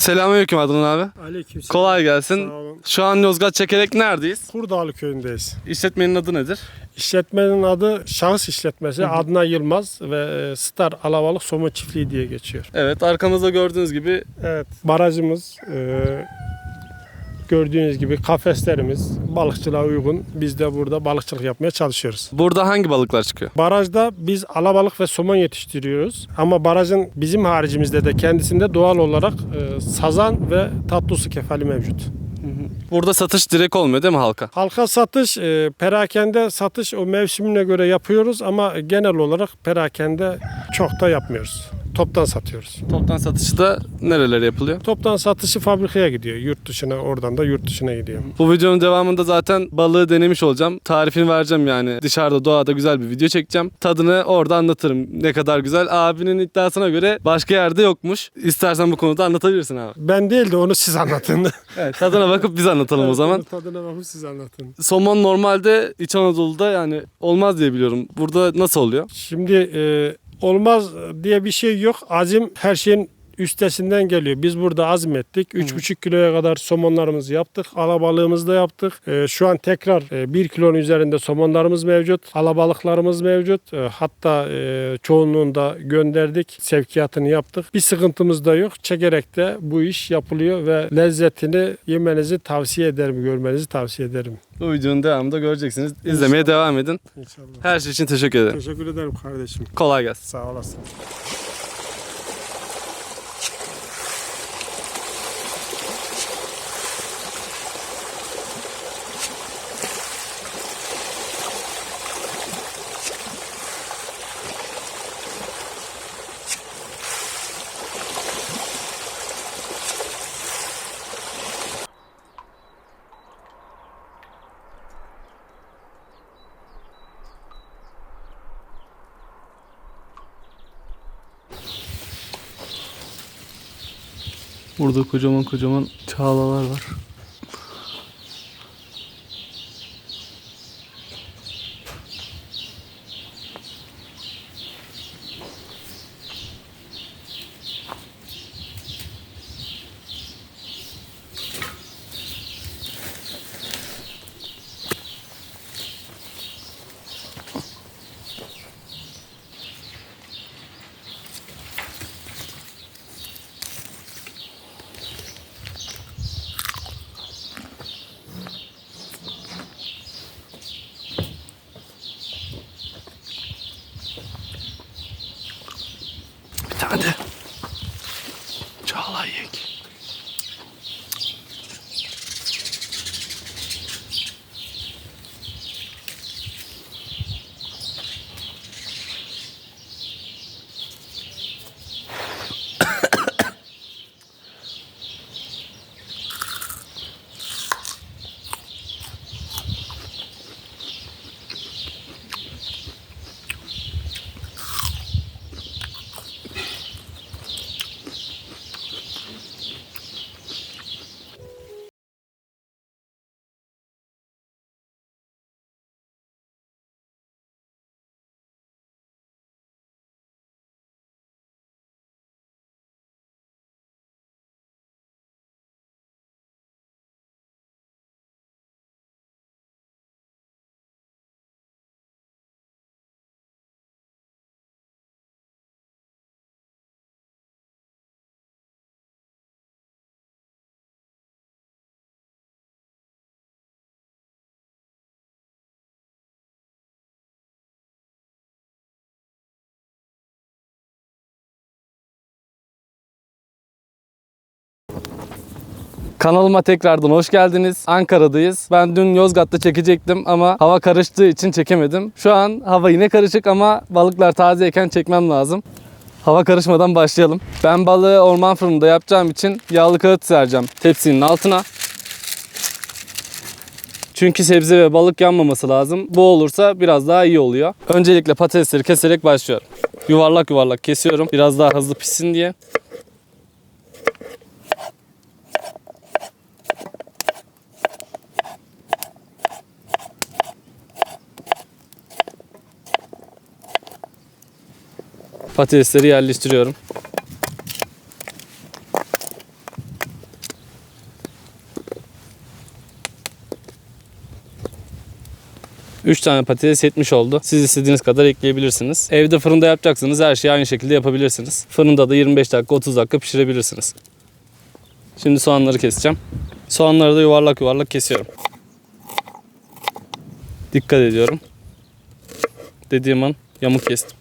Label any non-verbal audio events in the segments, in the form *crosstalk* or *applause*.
Selamünaleyküm Adnan abi. Aleykümselam. Kolay gelsin. Sağ olun. Şu an Yozgat Çekerek neredeyiz? Kurdağlı köyündeyiz. İşletmenin adı nedir? İşletmenin adı şahıs işletmesi Adnan Yılmaz ve e, Star Alabalık Somun Çiftliği diye geçiyor. Evet arkamızda gördüğünüz gibi Evet. Barajımız e, gördüğünüz gibi kafeslerimiz balıkçılığa uygun. Biz de burada balıkçılık yapmaya çalışıyoruz. burada hangi balıklar çıkıyor? Barajda biz alabalık ve somon yetiştiriyoruz. Ama barajın bizim haricimizde de kendisinde doğal olarak e, sazan ve tatlı su kefali mevcut. Burada satış direkt olmuyor değil mi halka? Halka satış, e, perakende satış o mevsimine göre yapıyoruz ama genel olarak perakende çok da yapmıyoruz. Toptan satıyoruz. Toptan satışı da nerelere yapılıyor? Toptan satışı fabrikaya gidiyor. Yurt dışına oradan da yurt dışına gidiyor. Bu videonun devamında zaten balığı denemiş olacağım. Tarifini vereceğim yani. Dışarıda doğada güzel bir video çekeceğim. Tadını orada anlatırım. Ne kadar güzel. Abinin iddiasına göre başka yerde yokmuş. İstersen bu konuda anlatabilirsin abi. Ben değil de onu siz anlatın. *laughs* Evet, tadına bakıp biz anlatalım o zaman. Tadına bakıp siz anlatın. Somon normalde İç Anadolu'da yani olmaz diye biliyorum. Burada nasıl oluyor? Şimdi e, olmaz diye bir şey yok. Azim her şeyin üstesinden geliyor. Biz burada azmettik. 3,5 kiloya kadar somonlarımızı yaptık. Alabalığımızı da yaptık. E, şu an tekrar e, 1 kilonun üzerinde somonlarımız mevcut. Alabalıklarımız mevcut. E, hatta e, çoğunluğunu da gönderdik. Sevkiyatını yaptık. Bir sıkıntımız da yok. Çekerekte bu iş yapılıyor ve lezzetini yemenizi tavsiye ederim, görmenizi tavsiye ederim. Bu videonun devamında göreceksiniz. İzlemeye devam edin. İnşallah. Her şey için teşekkür ederim. Teşekkür ederim kardeşim. Kolay gelsin. Sağ olasın. Burada kocaman kocaman çağlalar var. Bir tane de çağla yek. Kanalıma tekrardan hoş geldiniz. Ankara'dayız. Ben dün Yozgat'ta çekecektim ama hava karıştığı için çekemedim. Şu an hava yine karışık ama balıklar tazeyken çekmem lazım. Hava karışmadan başlayalım. Ben balığı orman fırında yapacağım için yağlı kağıt sereceğim tepsinin altına. Çünkü sebze ve balık yanmaması lazım. Bu olursa biraz daha iyi oluyor. Öncelikle patatesleri keserek başlıyorum. Yuvarlak yuvarlak kesiyorum. Biraz daha hızlı pişsin diye. patatesleri yerleştiriyorum. Üç tane patates yetmiş oldu. Siz istediğiniz kadar ekleyebilirsiniz. Evde fırında yapacaksınız. Her şeyi aynı şekilde yapabilirsiniz. Fırında da 25 dakika 30 dakika pişirebilirsiniz. Şimdi soğanları keseceğim. Soğanları da yuvarlak yuvarlak kesiyorum. Dikkat ediyorum. Dediğim an yamuk kestim.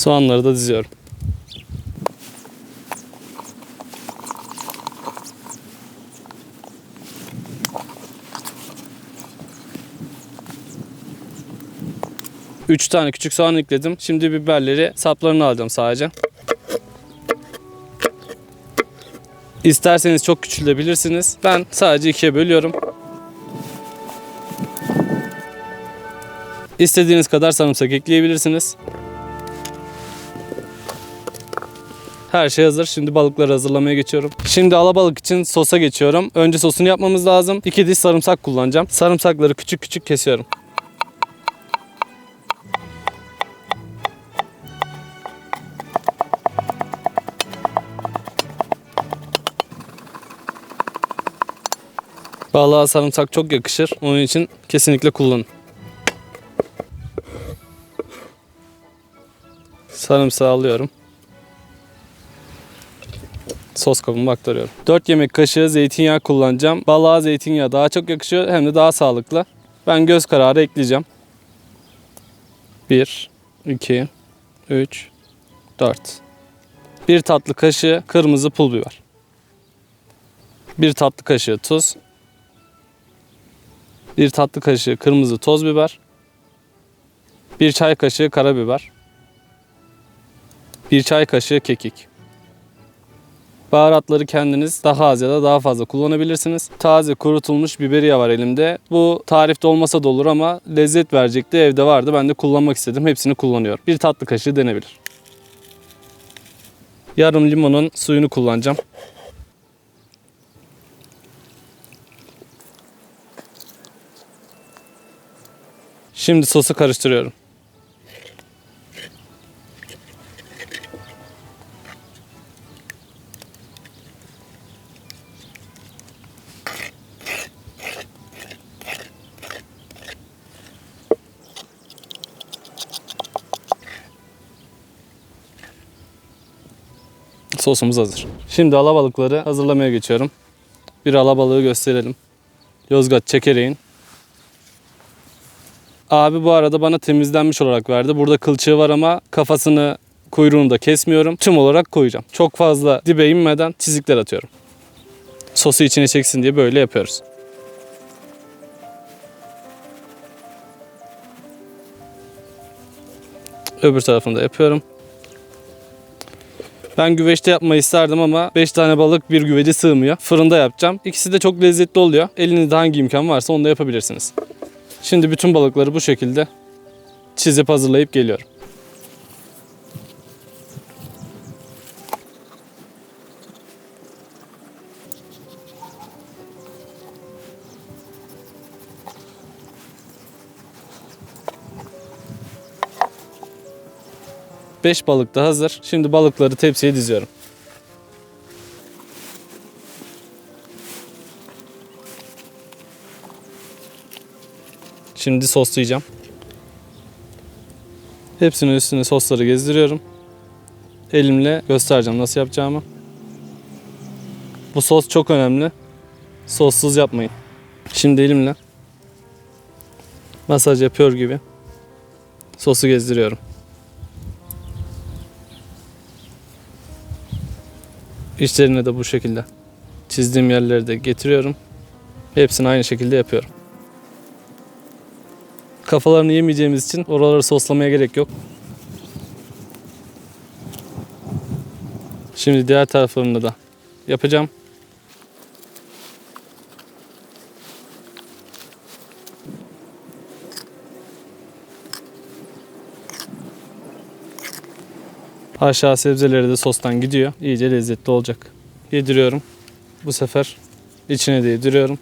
Soğanları da diziyorum. Üç tane küçük soğan ekledim. Şimdi biberleri saplarını alacağım sadece. İsterseniz çok küçülebilirsiniz. Ben sadece ikiye bölüyorum. İstediğiniz kadar sarımsak ekleyebilirsiniz. Her şey hazır. Şimdi balıkları hazırlamaya geçiyorum. Şimdi alabalık için sosa geçiyorum. Önce sosunu yapmamız lazım. 2 diş sarımsak kullanacağım. Sarımsakları küçük küçük kesiyorum. Balığa sarımsak çok yakışır. Onun için kesinlikle kullanın. Sarımsağı alıyorum. Sos kabıma aktarıyorum. 4 yemek kaşığı zeytinyağı kullanacağım. Balığa zeytinyağı daha çok yakışıyor hem de daha sağlıklı. Ben göz kararı ekleyeceğim. 1, 2, 3, 4. 1 tatlı kaşığı kırmızı pul biber. 1 tatlı kaşığı tuz. 1 tatlı kaşığı kırmızı toz biber. 1 çay kaşığı karabiber. 1 çay kaşığı kekik. Baharatları kendiniz daha az ya da daha fazla kullanabilirsiniz. Taze kurutulmuş biberiye var elimde. Bu tarifte olmasa da olur ama lezzet verecekti. Evde vardı. Ben de kullanmak istedim. Hepsini kullanıyorum. Bir tatlı kaşığı denebilir. Yarım limonun suyunu kullanacağım. Şimdi sosu karıştırıyorum. Sosumuz hazır. Şimdi alabalıkları hazırlamaya geçiyorum. Bir alabalığı gösterelim. Yozgat çekereğin. Abi bu arada bana temizlenmiş olarak verdi. Burada kılçığı var ama kafasını kuyruğunu da kesmiyorum. Tüm olarak koyacağım. Çok fazla dibe inmeden çizikler atıyorum. Sosu içine çeksin diye böyle yapıyoruz. Öbür tarafını da yapıyorum. Ben güveçte yapmayı isterdim ama 5 tane balık bir güvece sığmıyor. Fırında yapacağım. İkisi de çok lezzetli oluyor. Elinizde hangi imkan varsa onu da yapabilirsiniz. Şimdi bütün balıkları bu şekilde çizip hazırlayıp geliyorum. Beş balık da hazır. Şimdi balıkları tepsiye diziyorum. Şimdi soslayacağım. Hepsinin üstüne sosları gezdiriyorum. Elimle göstereceğim nasıl yapacağımı. Bu sos çok önemli. Sossuz yapmayın. Şimdi elimle masaj yapıyor gibi sosu gezdiriyorum. İçlerine de bu şekilde çizdiğim yerleri de getiriyorum. Hepsini aynı şekilde yapıyorum. Kafalarını yemeyeceğimiz için oraları soslamaya gerek yok. Şimdi diğer taraflarını da yapacağım. Aşağı sebzeleri de sostan gidiyor. İyice lezzetli olacak. Yediriyorum. Bu sefer içine de yediriyorum.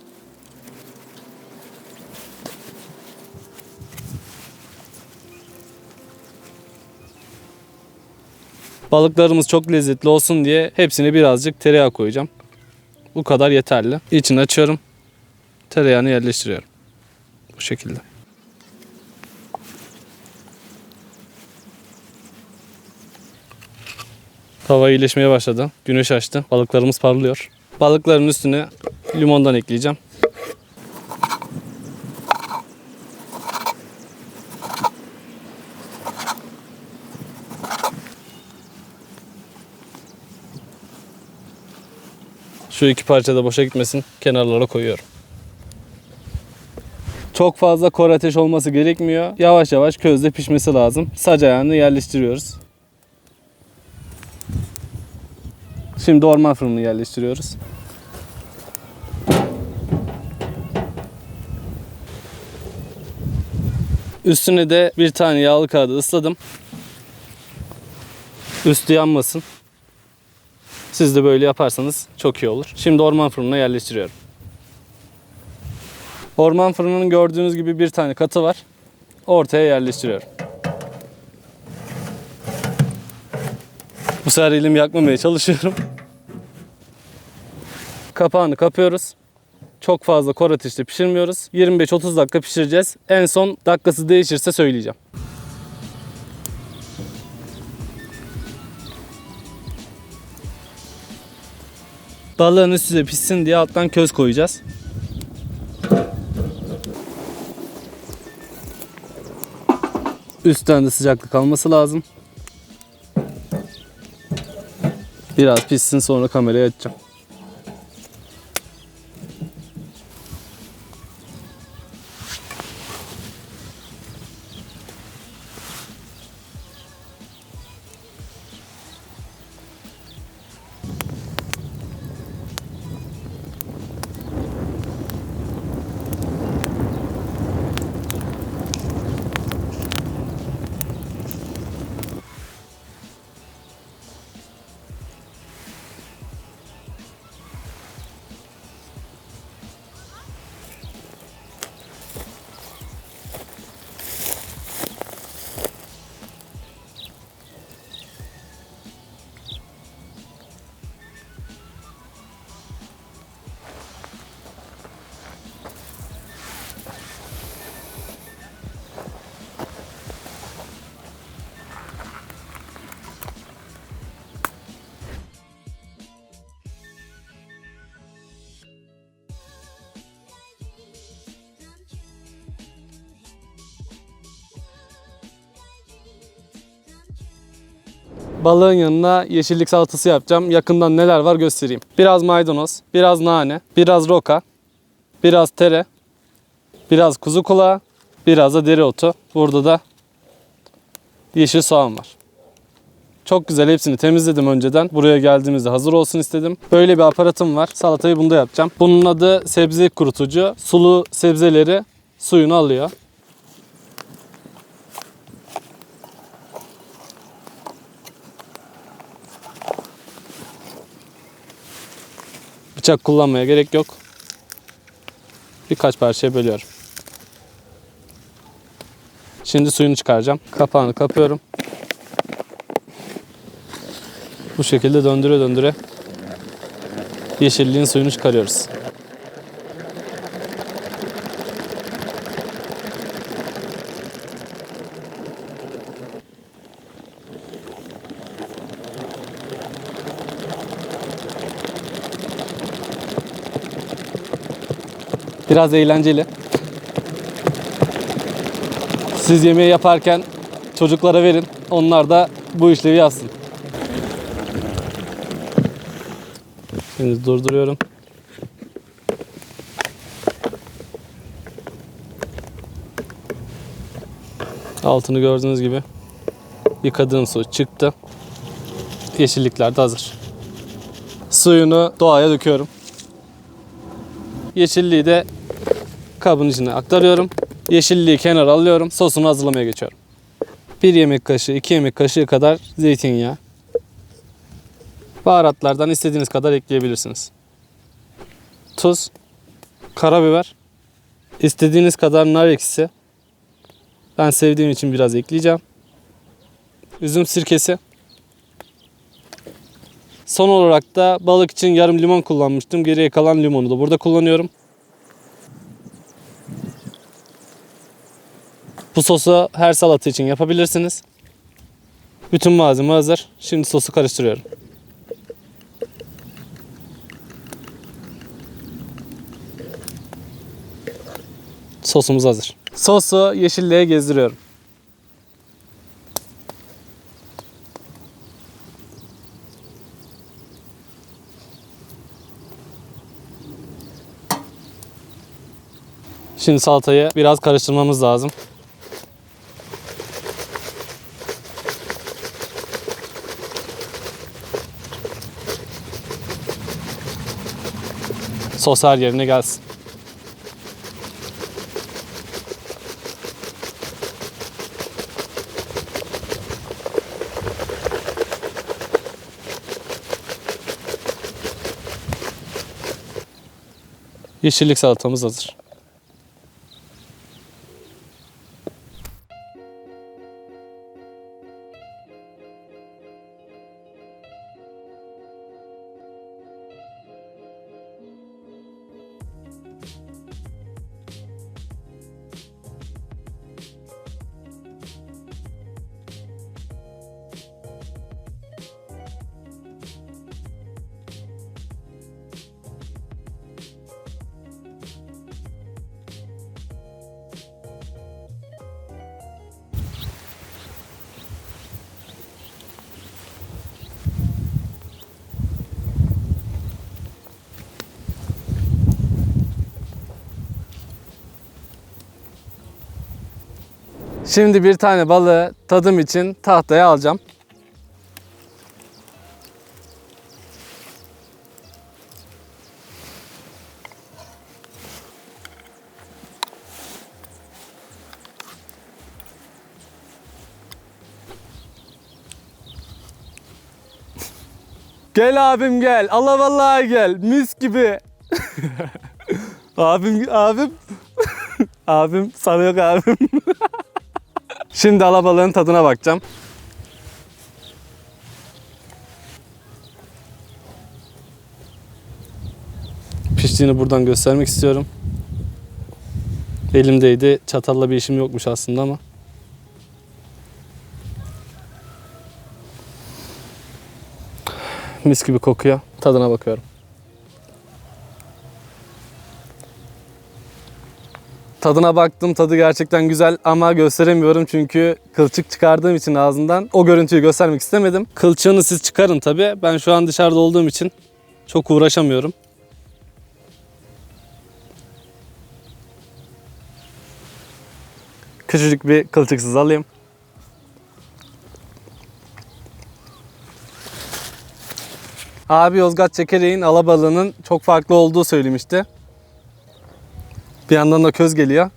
Balıklarımız çok lezzetli olsun diye hepsine birazcık tereyağı koyacağım. Bu kadar yeterli. İçini açıyorum. Tereyağını yerleştiriyorum. Bu şekilde. Hava iyileşmeye başladı. Güneş açtı. Balıklarımız parlıyor. Balıkların üstüne limondan ekleyeceğim. Şu iki parça da boşa gitmesin. Kenarlara koyuyorum. Çok fazla kor ateş olması gerekmiyor. Yavaş yavaş közde pişmesi lazım. Sac ayağını yerleştiriyoruz. Şimdi orman fırını yerleştiriyoruz. Üstüne de bir tane yağlı kağıdı ısladım. Üstü yanmasın. Siz de böyle yaparsanız çok iyi olur. Şimdi orman fırınına yerleştiriyorum. Orman fırınının gördüğünüz gibi bir tane katı var. Ortaya yerleştiriyorum. Bu sefer elimi yakmamaya çalışıyorum. Kapağını kapıyoruz. Çok fazla kor ateşte pişirmiyoruz. 25-30 dakika pişireceğiz. En son dakikası değişirse söyleyeceğim. Balığın üstüne pişsin diye alttan köz koyacağız. Üstten de sıcaklık alması lazım. Biraz pişsin sonra kamerayı açacağım. Balığın yanına yeşillik salatası yapacağım. Yakından neler var göstereyim. Biraz maydanoz, biraz nane, biraz roka, biraz tere, biraz kuzu kulağı, biraz da dereotu. Burada da yeşil soğan var. Çok güzel hepsini temizledim önceden. Buraya geldiğimizde hazır olsun istedim. Böyle bir aparatım var. Salatayı bunda yapacağım. Bunun adı sebze kurutucu. Sulu sebzeleri suyunu alıyor. Bıçak kullanmaya gerek yok. Birkaç parçaya bölüyorum. Şimdi suyunu çıkaracağım. Kapağını kapıyorum. Bu şekilde döndüre döndüre yeşilliğin suyunu çıkarıyoruz. Biraz eğlenceli. Siz yemeği yaparken çocuklara verin. Onlar da bu işlevi yapsın. Şimdi durduruyorum. Altını gördüğünüz gibi yıkadığım su çıktı. Yeşillikler de hazır. Suyunu doğaya döküyorum. Yeşilliği de kabın içine aktarıyorum. Yeşilliği kenara alıyorum. Sosunu hazırlamaya geçiyorum. 1 yemek kaşığı, 2 yemek kaşığı kadar zeytinyağı. Baharatlardan istediğiniz kadar ekleyebilirsiniz. Tuz, karabiber, istediğiniz kadar nar ekşisi. Ben sevdiğim için biraz ekleyeceğim. Üzüm sirkesi, Son olarak da balık için yarım limon kullanmıştım. Geriye kalan limonu da burada kullanıyorum. Bu sosu her salata için yapabilirsiniz. Bütün malzeme hazır. Şimdi sosu karıştırıyorum. Sosumuz hazır. Sosu yeşilliğe gezdiriyorum. Şimdi salatayı biraz karıştırmamız lazım. Sos her yerine gelsin. Yeşillik salatamız hazır. Şimdi bir tane balığı tadım için tahtaya alacağım. *laughs* Gel abim gel. Allah vallahi gel. Mis gibi. *laughs* abim abim. *laughs* abim sana yok abim. Şimdi alabalığın tadına bakacağım. Piştiğini buradan göstermek istiyorum. Elimdeydi. Çatalla bir işim yokmuş aslında ama. Mis gibi kokuyor. Tadına bakıyorum. Tadına baktım. Tadı gerçekten güzel ama gösteremiyorum çünkü kılçık çıkardığım için ağzından o görüntüyü göstermek istemedim. Kılçığını siz çıkarın tabi. Ben şu an dışarıda olduğum için çok uğraşamıyorum. Küçücük bir kılçıksız alayım. Abi Yozgat Çekereğin alabalığının çok farklı olduğu söylemişti. Bir yandan da köz geliyor.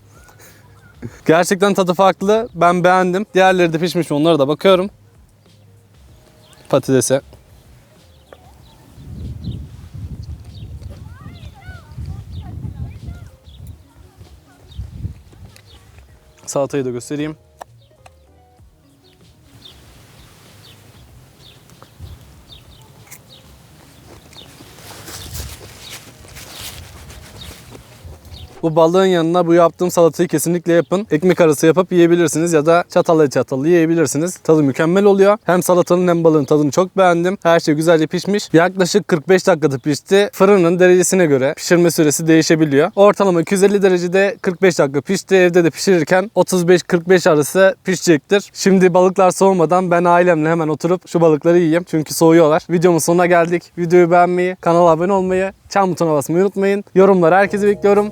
Gerçekten tadı farklı. Ben beğendim. Diğerleri de pişmiş mi onlara da bakıyorum. Patatese. Salatayı da göstereyim. Bu balığın yanına bu yaptığım salatayı kesinlikle yapın. Ekmek arası yapıp yiyebilirsiniz ya da çatalla çatalı yiyebilirsiniz. Tadı mükemmel oluyor. Hem salatanın hem balığın tadını çok beğendim. Her şey güzelce pişmiş. Yaklaşık 45 dakikada pişti. Fırının derecesine göre pişirme süresi değişebiliyor. Ortalama 250 derecede 45 dakika pişti. Evde de pişirirken 35-45 arası pişecektir. Şimdi balıklar soğumadan ben ailemle hemen oturup şu balıkları yiyeyim. Çünkü soğuyorlar. Videomun sonuna geldik. Videoyu beğenmeyi, kanala abone olmayı, çan butonuna basmayı unutmayın. Yorumları herkese bekliyorum.